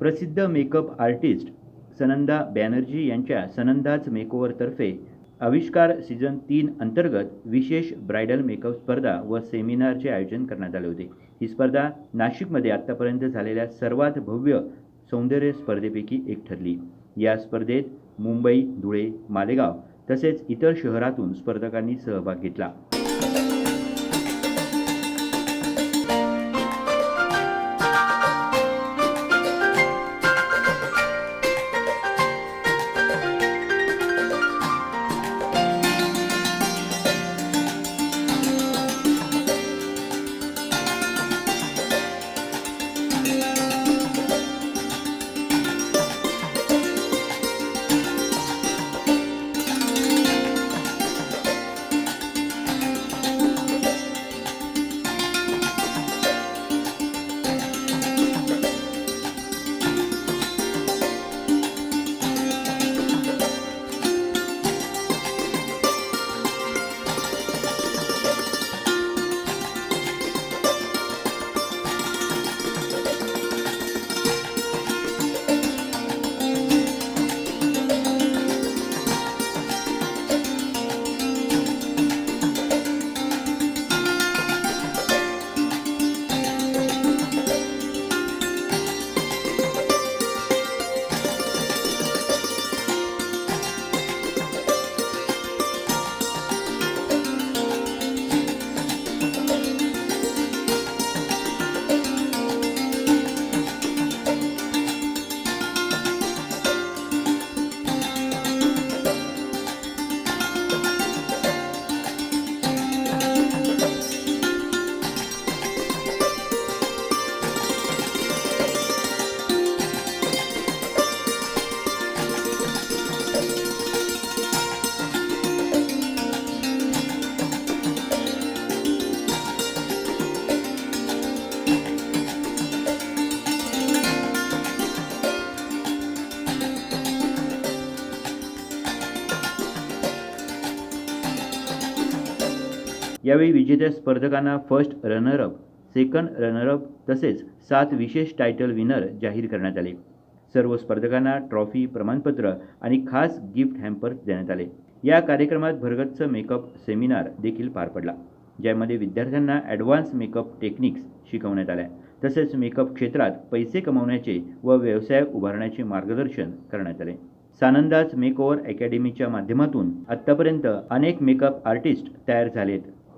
प्रसिद्ध makeup artist Sunanda Banerjee यांच्या सनंदाज मेकओव्हरतर्फे आविष्कार सीझन तीन अंतर्गत विशेष ब्रायडल मेकअप स्पर्धा व सेमिनारचे आयोजन करण्यात आले होते. ही स्पर्धा नाशिकमध्ये आत्तापर्यंत झालेल्या सर्वात भव्य सौंदर्य स्पर्धेपैकी एक ठरली. या स्पर्धेत मुंबई धुळे मालेगाव तसेच इतर शहरातून स्पर्धकांनी सहभाग घेतला. यावेळी विजेत्या स्पर्धकांना फर्स्ट रनरअप सेकंड रनरअप तसेच सात विशेष टायटल विनर जाहीर करण्यात आले. सर्व स्पर्धकांना ट्रॉफी प्रमाणपत्र आणि खास गिफ्ट हॅम्पर्स देण्यात आले. या कार्यक्रमात भरगच्च मेकअप सेमिनार देखील पार पडला ज्यामध्ये विद्यार्थ्यांना ॲडव्हान्स मेकअप टेक्निक्स शिकवण्यात आल्या. तसेच मेकअप क्षेत्रात पैसे कमवण्याचे व व्यवसाय उभारण्याचे मार्गदर्शन करण्यात आले. सानंदाज मेकओव्हर अकॅडमीच्या माध्यमातून आत्तापर्यंत अनेक मेकअप आर्टिस्ट तयार झालेत.